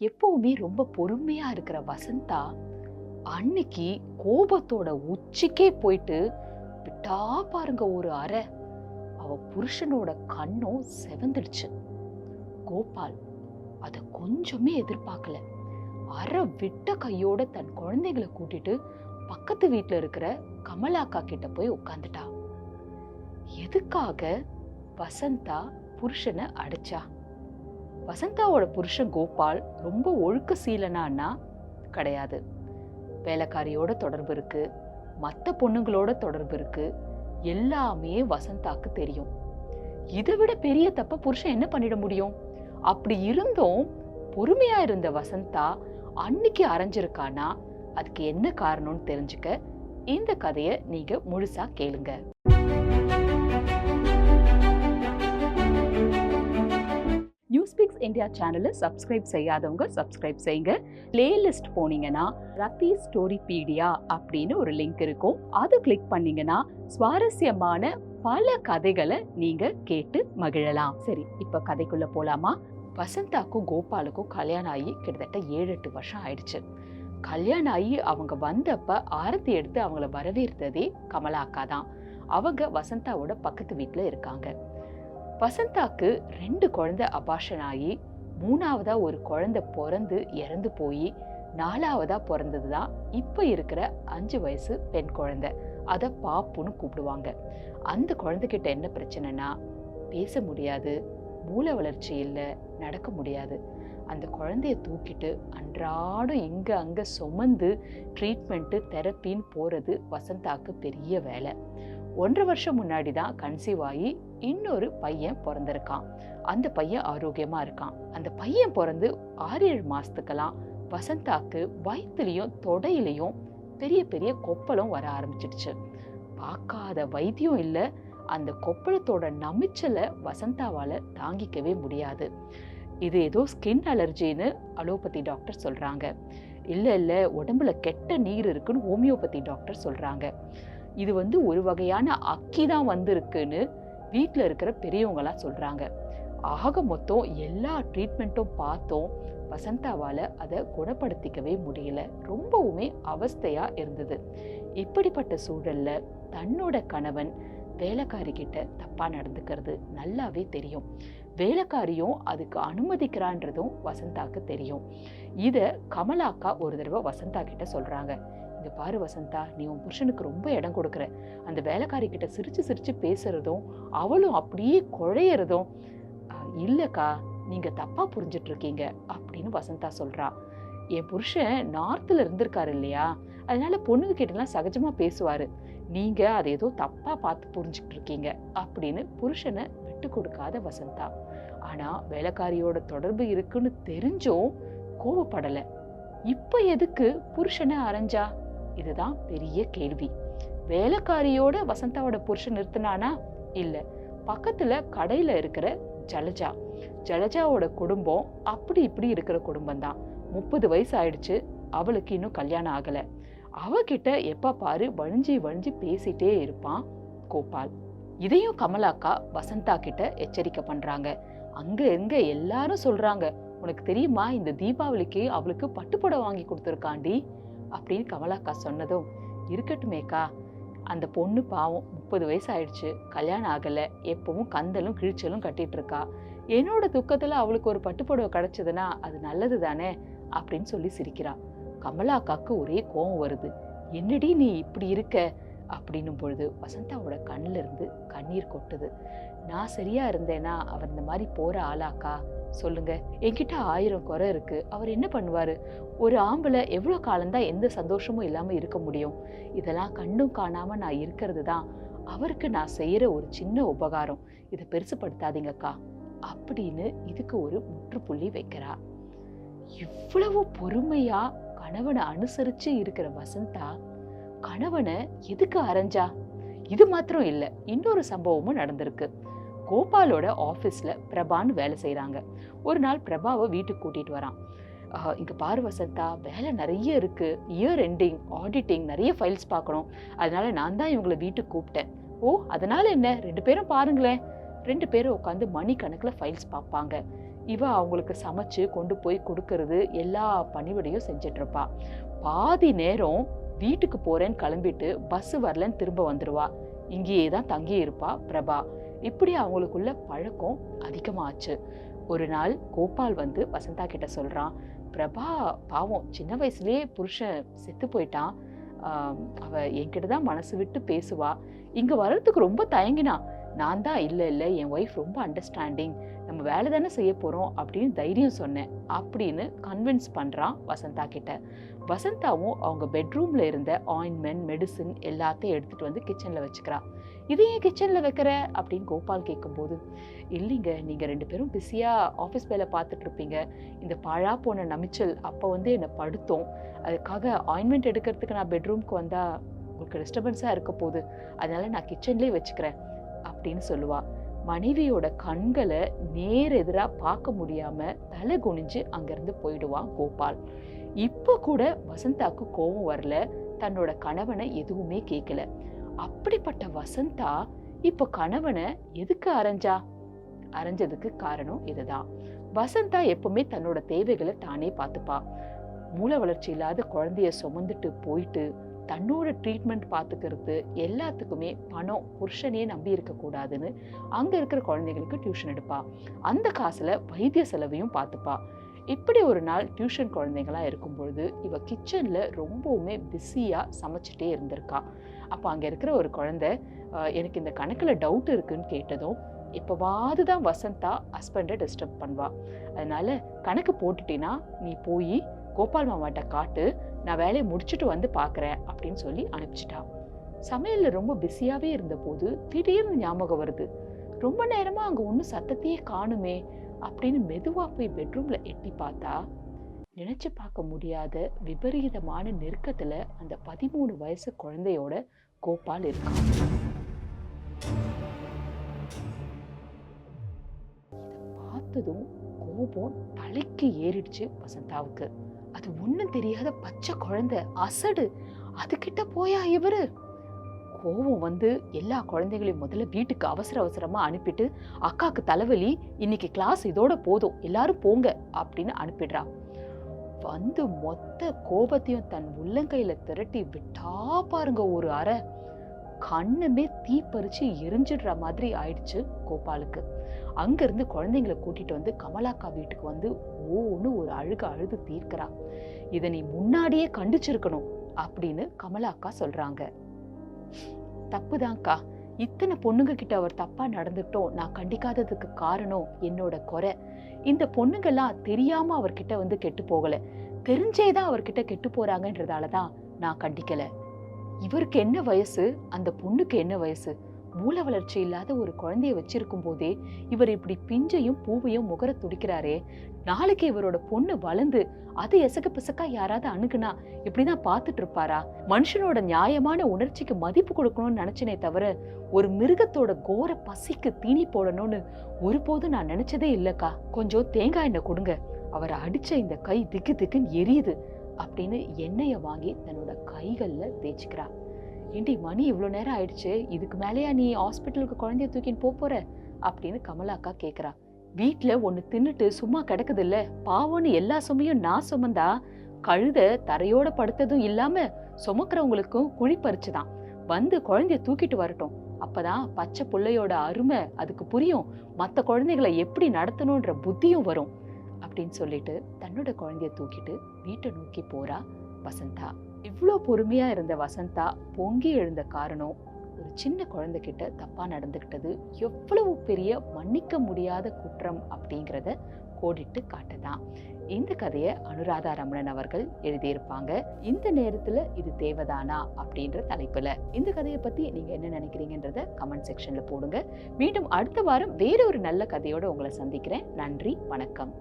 எப்பவுமே ரொம்ப பொறுமையா இருக்கிற வசந்தா அன்னைக்கு கோபத்தோட உச்சிக்கே போயிட்டு விட்டா பாருங்க ஒரு அறை. அவ புருஷனோட கண்ணும் செவந்துடுச்சு. கோபால் அதை கொஞ்சமே எதிர்பார்க்கல. அரை விட்ட கையோட தன் குழந்தைகளை கூட்டிட்டு பக்கத்து வீட்டில் இருக்கிற கமலாக்கா கிட்ட போய் உட்காந்துட்டா எதுக்காக வசந்தா புருஷனை அடிச்சா? வசந்தாவோட புருஷன் கோபால் ரொம்ப ஒழுக்க சீலனான்னா கிடையாது. வேலைக்காரியோட தொடர்பு இருக்கு. மற்ற பொண்ணுங்களோட தொடர்பு இருக்கு. எல்லாமே வசந்தாக்கு தெரியும். இதை விட பெரிய தப்ப புருஷன் என்ன பண்ணிட முடியும்? அப்படி இருந்தும் பொறுமையா இருந்த வசந்தா அன்னைக்கு அரைஞ்சிருக்கானா? அதுக்கு என்ன காரணம்னு தெரிஞ்சுக்க இந்த கதையை நீங்க முழுசா கேளுங்க. இந்தியா சேனலை சப்ஸ்கிரைப் செய்யாதவங்க சப்ஸ்கிரைப் செய்யுங்க. பிளேலிஸ்ட் போனீங்கன்னா ரத்தி ஸ்டோரி பீடியா அப்படின்னு ஒரு லிங்க் இருக்கும். அது கிளிக் பண்ணீங்கன்னா சுவாரஸ்யமான பல கதைகளை நீங்க கேட்டு மகிழலாம். சரி இப்ப கதைக்குள்ள போலாமா? வசந்தாக்கும் கோபாலுக்கும் கல்யாணம் ஆகி கிட்டத்தட்ட ஏழு எட்டு வருஷம் ஆயிடுச்சு. கல்யாணம் ஆகி அவங்க வந்தப்ப ஆரத்தி எடுத்து அவங்கள வரவேற்றதே கமலா அக்கா தான். அவங்க வசந்தாவோட பக்கத்து வீட்டில் இருக்காங்க. வசந்தாக்கு ரெண்டு குழந்தை அபாஷன் ஆகி மூணாவதா ஒரு குழந்தை பிறந்து இறந்து போய் நாலாவதா பிறந்தது தான் இப்போ இருக்கிற அஞ்சு வயசு பெண் குழந்தை. அதை பாப்புன்னு கூப்பிடுவாங்க. அந்த குழந்தைகிட்ட என்ன பிரச்சனைனா பேச முடியாது மூளை வளர்ச்சி இல்லை நடக்க முடியாது. அந்த குழந்தைய தூக்கிட்டு அன்றாடம் இங்கே அங்கே சுமந்து ட்ரீட்மெண்ட்டு தெரப்பின்னு போகிறது வசந்தாக்கு பெரிய வேலை. ஒன்றரை வருஷம் முன்னாடி தான் கன்சீவ் ஆகி இன்னொரு பையன் பிறந்திருக்கான். அந்த பையன் ஆரோக்கியமாக இருக்கான். அந்த பையன் பிறந்து ஆறு ஏழு மாதத்துக்கெல்லாம் வசந்தாக்கு வயிற்றுலையும் தொடையிலையும் பெரிய பெரிய கொப்பளம் வர ஆரம்பிச்சிடுச்சு. பார்க்காத வைத்தியம் இல்லை. அந்த கொப்பளத்தோட நமிச்சலை வசந்தாவால் தாங்கிக்கவே முடியாது. இது ஏதோ ஸ்கின் அலர்ஜின்னு அலோபதி டாக்டர் சொல்கிறாங்க இல்லை இல்லை உடம்புல கெட்ட நீர் இருக்குன்னு ஹோமியோபதி டாக்டர் சொல்கிறாங்க இது வந்து ஒரு வகையான அக்கி தான் வந்திருக்குன்னு வீட்டில் இருக்கிற பெரியவங்களாம் சொல்கிறாங்க ஆக மொத்தம் எல்லா ட்ரீட்மெண்ட்டும் பார்த்தோம் வசந்தாவால் அதை குணப்படுத்திக்கவே முடியல. ரொம்பவுமே அவஸ்தையாக இருந்தது. இப்படிப்பட்ட சூழல்ல தன்னோட கணவன் வேலைக்காரிக்கிட்ட கிட்ட தப்பா நடந்துக்கிறது நல்லாவே தெரியும். வேலைக்காரியும் அதுக்கு அனுமதிக்கிறான்றதும் வசந்தாக்கு தெரியும். இத கமலாக்கா ஒரு தடவை வசந்தா கிட்ட சொல்றாங்க. இங்க பாரு வசந்தா நீ உன் புருஷனுக்கு ரொம்ப இடம் கொடுக்குற. அந்த வேலைக்காரி கிட்ட சிரிச்சு சிரிச்சு பேசுறதும் அவளும் அப்படியே குழையறதும் இல்லைக்கா நீங்கள் நீங்க தப்பா புரிஞ்சிட்டு இருக்கீங்க அப்படின்னு வசந்தா சொல்றா. என் புருஷன் நார்த்தில் இருந்திருக்காரு இல்லையா? அதனால பொண்ணுங்க கிட்டலாம் சகஜமாக பேசுவார். நீங்கள் அதை ஏதோ தப்பாக பார்த்து புரிஞ்சுக்கிட்டு இருக்கீங்க அப்படின்னு புருஷனை விட்டு கொடுக்காத வசந்தா. ஆனால் வேலைக்காரியோட தொடர்பு இருக்குன்னு தெரிஞ்சும் கோவப்படலை. இப்போ எதுக்கு புருஷனை அரைஞ்சா? இதுதான் பெரிய கேள்வி. வேலைக்காரியோட வசந்தாவோட புருஷன் நிறுத்தினானா? இல்ல. பக்கத்துல கடையில இருக்கிற ஜலஜா. ஜலஜாவோட குடும்பம் அப்படி இப்படி இருக்கிற குடும்பம் தான் முப்பது வயசு ஆயிடுச்சு அவளுக்கு இன்னும் கல்யாணம் ஆகல. அவகிட்ட எப்ப பாரு வழிஞ்சி வழிஞ்சி பேசிட்டே இருப்பான் கோபால். இதையும் கமலாக்கா வசந்தா கிட்ட எச்சரிக்கை பண்றாங்க. அங்க எங்க எல்லாரும் சொல்றாங்க உனக்கு தெரியுமா இந்த தீபாவளிக்கு அவளுக்கு பட்டுப்புடவை வாங்கி கொடுத்துருக்காண்டி? அப்படின்னு கமலாக்கா சொன்னதும் இருக்கட்டுமேக்கா. அந்த பொண்ணு பாவம் முப்பது வயசு ஆயிடுச்சு கல்யாணம் ஆகல. எப்பவும் கந்தலும் கிழிச்சலும் கட்டிட்டு இருக்கா என்னோட துக்கத்துல அவளுக்கு ஒரு பட்டுப்புடவை கிடச்சதுன்னா அது நல்லது தானே அப்படின்னு சொல்லி சிரிக்கிறான் கமலாக்காக்கு ஒரே கோவம் வருது. என்னடி நீ இப்படி இருக்க? அப்படின்னும் பொழுது வசந்தாவோட கண்ணிலிருந்து கண்ணீர் கொட்டுது. நான் சரியா இருந்தேனா? அவர் இந்த மாதிரி போற ஆளாக்கா? சொல்லுங்க. என்கிட்ட ஆயிரம் குறை இருக்கு. அவர் என்ன பண்ணுவாரு? ஒரு ஆம்பளை எவ்வளோ காலம்தான் எந்த சந்தோஷமும் இல்லாம இருக்க முடியும்? இதெல்லாம் கண்டும் காணாம நான் இருக்கிறது தான். அவருக்கு நான் செய்யற ஒரு சின்ன உபகாரம். இதை பெருசுப்படுத்தாதீங்கக்கா அப்படின்னு இதுக்கு ஒரு முற்றுப்புள்ளி வைக்கிறா. இவ்வளவு பொறுமையா கணவனை அனுசரிச்சு இருக்கிற வசந்தா கணவனை எதுக்கு அரைஞ்சா? இது மாத்திரம் இல்லை. இன்னொரு சம்பவமும் நடந்திருக்கு. கோபாலோட ஆஃபீஸில் பிரபான்னு வேலை செய்கிறாங்க ஒரு நாள் பிரபாவை வீட்டுக்கு கூட்டிகிட்டு வரான். இங்கே இங்க பாரு வசந்தா வேலை நிறைய இருக்குது இயர் எண்டிங் ஆடிட்டிங் நிறைய ஃபைல்ஸ் பார்க்கணும். அதனால நான் தான் இவங்களை வீட்டுக்கு கூப்பிட்டேன். ஓ அதனால் என்ன? ரெண்டு பேரும் பாருங்களேன். ரெண்டு பேரும் உட்காந்து மணி ஃபைல்ஸ் பார்ப்பாங்க. இவ அவங்களுக்கு சமைச்சு கொண்டு போய் கொடுக்கறது எல்லா பணிவிடையும் செஞ்சிட்ருப்பா பாதி நேரம் வீட்டுக்கு போகிறேன்னு கிளம்பிட்டு பஸ் வரலன்னு திரும்ப வந்துடுவா இங்கேயே தான் தங்கி இருப்பா பிரபா. இப்படி அவங்களுக்குள்ள பழக்கம் அதிகமாச்சு. ஒரு நாள் கோபால் வந்து வசந்தா கிட்ட சொல்கிறான் பிரபா பாவம் சின்ன வயசுலேயே புருஷன் செத்து போயிட்டான். அவ என்கிட்ட தான் மனசு விட்டு பேசுவா. இங்கே வர்றதுக்கு ரொம்ப தயங்கினா. நான் தான் இல்லை இல்லை என் ஒய்ஃப் ரொம்ப அண்டர்ஸ்டாண்டிங் நம்ம வேலை தானே செய்ய போகிறோம் அப்படின்னு தைரியம் சொன்னேன். அப்படின்னு கன்வின்ஸ் பண்ணுறான் வசந்தா கிட்ட. வசந்தாவும் அவங்க பெட்ரூமில் இருந்த ஆயின்மெண்ட் மெடிசின் எல்லாத்தையும் எடுத்துகிட்டு வந்து கிச்சனில் வச்சுக்கிறா. இது ஏன் கிச்சனில் வைக்கிற? அப்படின்னு கோபால் கேட்கும்போது இல்லைங்க நீங்கள் ரெண்டு பேரும் பிஸியாக ஆஃபீஸ் வேலை பார்த்துட்டு இருப்பீங்க. இந்த பழா போன நமிச்சல் அப்போ வந்து என்னை படுத்தோம். அதுக்காக ஆயின்மெண்ட் எடுக்கிறதுக்கு நான் பெட்ரூம்க்கு வந்தால் உங்களுக்கு டிஸ்டர்பன்ஸாக இருக்க போகுது. அதனால் நான் கிச்சன்லேயே வச்சுக்கிறேன். அப்படின்னு சொல்லுவா. மனைவியோட கண்களை நேர் எதிராக பார்க்க முடியாம தலை குனிஞ்சு அங்கிருந்து போயிடுவான் கோபால். இப்போ கூட வசந்தாக்கு கோபம் வரல. தன்னோட கணவனை எதுவுமே கேட்கல அப்படிப்பட்ட வசந்தா இப்போ கணவனை எதுக்கு அரைஞ்சா? அரைஞ்சதுக்கு காரணம் இதுதான். வசந்தா எப்பவுமே தன்னோட தேவைகளை தானே பார்த்துப்பா. மூல வளர்ச்சி இல்லாத குழந்தைய சுமந்துட்டு போயிட்டு தன்னோட ட்ரீட்மெண்ட் பார்த்துக்கிறது எல்லாத்துக்குமே பணம் புருஷனே நம்பி இருக்கக்கூடாதுன்னு அங்கே இருக்கிற குழந்தைங்களுக்கு டியூஷன் எடுப்பா. அந்த காசில் வைத்திய செலவையும் பார்த்துப்பா. இப்படி ஒரு நாள் டியூஷன் குழந்தைங்களா இருக்கும் பொழுது இவ கிச்சனில் ரொம்பவுமே பிஸியாக சமைச்சிட்டே இருந்திருக்கா. அப்போ அங்கே இருக்கிற ஒரு குழந்தை எனக்கு இந்த கணக்கில் டவுட் இருக்குன்னு கேட்டதும் இப்போவாது தான் வசந்தா ஹஸ்பண்டை டிஸ்டர்ப் பண்ணுவா. அதனால் கணக்கு போட்டுட்டீன்னா நீ போய் கோபால் மாமாட்ட காட்டு நான் வேலையை முடிச்சுட்டு வந்து பார்க்குறேன் அப்படின்னு சொல்லி அனுப்பிச்சிட்டா. சமையலில் ரொம்ப பிஸியாகவே இருந்தபோது திடீர்னு ஞாபகம் வருது. ரொம்ப நேரமாக அங்கே ஒன்றும் சத்தத்தையே காணுமே அப்படின்னு மெதுவாக போய் பெட்ரூமில் எட்டி பார்த்தா நினச்சி பார்க்க முடியாத விபரீதமான நெருக்கத்தில் அந்த பதிமூணு வயசு குழந்தையோட கோபால் இருக்கான் இதை பார்த்ததும் கோபம் தலைக்கு ஏறிடுச்சு வசந்தாவுக்கு. அது ஒன்றும் தெரியாத பச்சை குழந்தை அசடு. அதுக்கிட்ட போயா இவரு? கோபம் வந்து எல்லா குழந்தைகளையும் முதல்ல வீட்டுக்கு அவசர அவசரமாக அனுப்பிட்டு அக்காவுக்கு தலைவலி இன்னைக்கு கிளாஸ் இதோட போதும் எல்லாரும் போங்க அப்படின்னு அனுப்பிடுறா. வந்து மொத்த கோபத்தையும் தன் உள்ளங்கையில திரட்டி விட்டா பாருங்க ஒரு அறை. கண்ணுமே தீ பறிச்சு எரிஞ்சிடுற மாதிரி ஆயிடுச்சு கோபாலுக்கு. அங்கேருந்து குழந்தைங்களை கூட்டிகிட்டு வந்து கமலாக்கா வீட்டுக்கு வந்து ஓன்னு ஒரு அழுக அழுது தீர்க்கிறா. இதை நீ முன்னாடியே கண்டிச்சிருக்கணும் அப்படின்னு கமலாக்கா சொல்கிறாங்க தப்புதான்க்கா. இத்தனை பொண்ணுங்க கிட்ட அவர் தப்பா நடந்துட்டோம். நான் கண்டிக்காததுக்கு காரணம் என்னோட குறை. இந்த பொண்ணுங்கெல்லாம் தெரியாம அவர்கிட்ட வந்து கெட்டு போகல. தெரிஞ்சேதான் அவர்கிட்ட கெட்டு போறாங்கன்றதால தான் நான் கண்டிக்கல. இவருக்கு என்ன வயசு? அந்த பொண்ணுக்கு என்ன வயசு? மூல வளர்ச்சி இல்லாத ஒரு குழந்தைய வச்சிருக்கும் போதே இவர் இப்படி பிஞ்சையும் பூவையும் முகர துடிக்கிறாரே. நாளைக்கு இவரோட பொண்ணு வளர்ந்து அது எசக பிசக்கா யாராவது அணுகுனா இப்படிதான் பார்த்துட்டு இருப்பாரா? மனுஷனோட நியாயமான உணர்ச்சிக்கு மதிப்பு கொடுக்கணும்னு நினைச்சனே தவிர ஒரு மிருகத்தோட கோர பசிக்கு தீனி போடணும்னு ஒருபோதும் நான் நினைச்சதே இல்லக்கா. கொஞ்சம் தேங்காய் எண்ணெய் கொடுங்க. அவரை அடிச்ச இந்த கை திக்கு திக்குன்னு எரியுது. அப்படின்னு எண்ணெய வாங்கி தன்னோட கைகள்ல தேய்ச்சிக்கிறா. ஏண்டி மணி இவ்வளோ நேரம் ஆயிடுச்சு? இதுக்கு மேலேயா நீ ஹாஸ்பிட்டலுக்கு குழந்தைய தூக்கின்னு போக போற? அப்படின்னு கமலா அக்கா கேட்குறா வீட்ல ஒன்று தின்னுட்டு சும்மா கிடக்குது இல்லை பாவம்னு எல்லா சுமையும் நான் சுமந்தா? கழுத தரையோட படுத்ததும் இல்லாம சுமக்கிறவங்களுக்கும் குழி பறிச்சுதான். வந்து குழந்தைய தூக்கிட்டு வரட்டும். அப்பதான் பச்சை பிள்ளையோட அருமை அதுக்கு புரியும். மத்த குழந்தைகளை எப்படி நடத்தணுன்ற புத்தியும் வரும். அப்படின்னு சொல்லிட்டு தன்னோட குழந்தைய தூக்கிட்டு வீட்டை நோக்கி போறா வசந்தா. இவ்வளோ பொறுமையாக இருந்த வசந்தா பொங்கி எழுந்த காரணம் ஒரு சின்ன குழந்தைகிட்ட தப்பாக நடந்துக்கிட்டது எவ்வளவு பெரிய மன்னிக்க முடியாத குற்றம் அப்படிங்கிறத கோடிட்டு காட்டுதான். இந்த கதையை அனுராதா ரமணன் அவர்கள் எழுதியிருப்பாங்க. இந்த நேரத்தில் இது தேவைதானா அப்படின்ற தலைப்பில். இந்த கதையை பற்றி நீங்கள் என்ன நினைக்கிறீங்கன்றத கமெண்ட் செக்ஷனில் போடுங்க. மீண்டும் அடுத்த வாரம் வேற ஒரு நல்ல கதையோடு உங்களை சந்திக்கிறேன். நன்றி வணக்கம்.